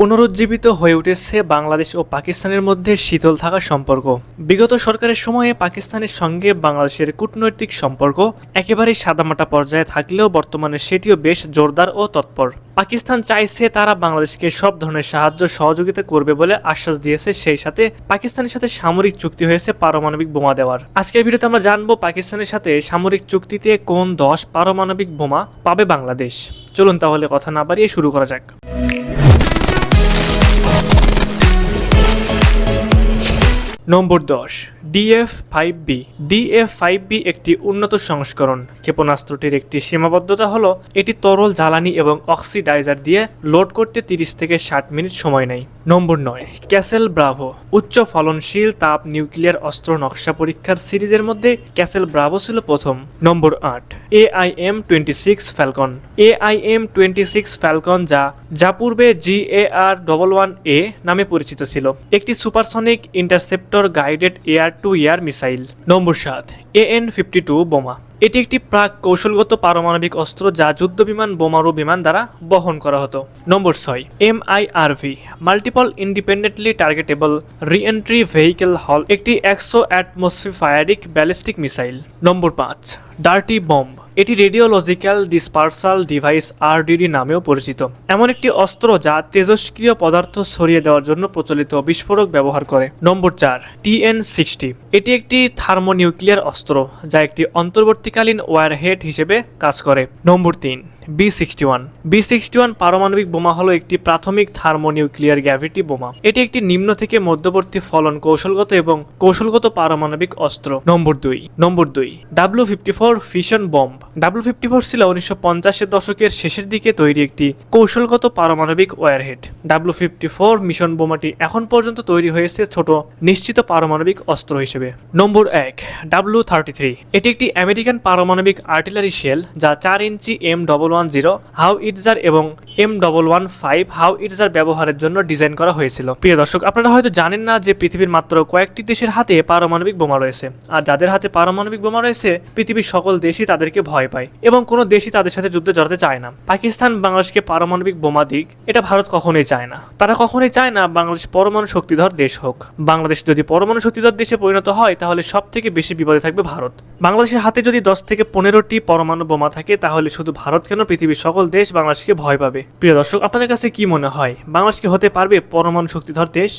পুনরুজ্জীবিত হয়ে উঠেছে বাংলাদেশ ও পাকিস্তানের মধ্যে শীতল থাকা সম্পর্ক। বিগত সরকারের সময়ে পাকিস্তানের সঙ্গে বাংলাদেশের কূটনৈতিক সম্পর্ক একেবারেই সাদামাটা পর্যায়ে থাকলেও বর্তমানে সেটিও বেশ জোরদার ও তৎপর। পাকিস্তান চাইছে তারা বাংলাদেশকে সব ধরনের সাহায্য সহযোগিতা করবে বলে আশ্বাস দিয়েছে, সেই সাথে পাকিস্তানের সাথে সামরিক চুক্তি হয়েছে পারমাণবিক বোমা দেওয়ার। আজকের ভিডিওতে আমরা জানব পাকিস্তানের সাথে সামরিক চুক্তিতে কোন দশ পারমাণবিক বোমা পাবে বাংলাদেশ। চলুন তাহলে কথা না বাড়িয়ে শুরু করা যাক। নম্বর দশ DF five B. DF five B একটি উন্নত সংস্করণ। ক্ষেপণাস্ত্রটির একটি সীমাবদ্ধতা হলো, এটি তরল জ্বালানি এবং অক্সিডাইজার দিয়ে লোড করতে তিরিশ থেকে ষাট মিনিট সময় নেয়। নম্বর নয়, ক্যাসেল ব্রাভো। উচ্চ ফলনশীল তাপ নিউক্লিয়ার অস্ত্র নকশা পরীক্ষার সিরিজের মধ্যে ক্যাসেল ব্রাভো ছিল প্রথম। নম্বর আট AIM twenty six Falcon. AIM twenty six Falcon যা যা পূর্বে জিএআর ডবল ওয়ান এ নামে পরিচিত ছিল। একটি supersonic interceptor guided air to air missile. নম্বর সাত এ এন ফিফটি টু বোমা। এটি একটি প্রাক কৌশলগত পারমাণবিক অস্ত্র যা যুদ্ধবিমান, বোমারু বিমান দ্বারা বহন করা হতো। নম্বর ছয়, MIRV, multiple independently targetable reentry vehicle হল, একটি একশো অ্যাটমসফিয়ারিক ব্যালিস্টিক মিসাইল। নম্বর পাঁচ, ডার্টি বম্ব, এটি রেডিওলজিক্যাল ডিসপার্সাল ডিভাইস আরডিডি নামেও পরিচিত। এমন একটি অস্ত্র যা তেজস্ক্রিয় পদার্থ ছড়িয়ে দেওয়ার জন্য প্রচলিত বিস্ফোরক ব্যবহার করে। নম্বর চার, টিএন সিক্সটি, এটি একটি থার্মোনিউক্লিয়ার অস্ত্র যা একটি অন্তর্বর্তীকালীন ওয়ারহেড হিসেবে কাজ করে। নম্বর তিন। B sixty one B sixty one পারমাণবিক বোমা হলো একটি প্রাথমিক থার্মোনিউক্লিয়ার গ্র্যাভিটি বোমা। এটি একটি নিম্ন থেকে মধ্যবর্তী ফলন কৌশলগত এবং কৌশলগত পারমাণবিক অস্ত্র। নম্বর দুই। নম্বর দুই। W fifty four fission bomb W fifty four ছিল উনিশশো পঞ্চাশের দশকের শেষের দিকে তৈরি একটি কৌশলগত পারমাণবিক warhead. W fifty four fission বোমাটি এখন পর্যন্ত তৈরি হয়েছে ছোট, নিশ্চিত পারমাণবিক অস্ত্র হিসেবে। নম্বর এক। ডাব্লু থার্টি থ্রি এটি একটি আমেরিকান পারমাণবিক আর্টিলারি শেল যা চার ইঞ্চি M double one zero howitzer এবং M double one five howitzer ব্যবহারের জন্য ডিজাইন করা হয়েছিল। প্রিয় দর্শক, আপনারা হয়তো জানেন না যে পৃথিবীর মাত্র কয়েকটি দেশের হাতে পারমাণবিক বোমা রয়েছে। আর যাদের হাতে পারমাণবিক বোমা রয়েছে, পৃথিবীর সকল দেশই তাদেরকে ভয় পায় এবং কোনো দেশই তাদের সাথে যুদ্ধে জড়াতে চায় না। পাকিস্তান বাংলাদেশকে পারমাণবিক বোমা দিক, এটা ভারত কখনোই চায় না। তারা কখনোই চায় না বাংলাদেশ পরমাণু শক্তিধর দেশ হোক। বাংলাদেশ যদি পরমাণু শক্তিধর দেশে পরিণত হয়, তাহলে সব থেকে বেশি বিপদে থাকবে ভারত। বাংলাদেশের হাতে যদি দশ থেকে পনেরোটি পরমাণু বোমা থাকে, তাহলে শুধু ভারত কেন পৃথিবীর সকল দেশ বাংলাদেশকে ভয় পাবে। প্রিয় দর্শক, আপনাদের কাছে কি মনে হয়? বাংলাদেশকে হতে পারবে পরমাণু শক্তিধর দেশ?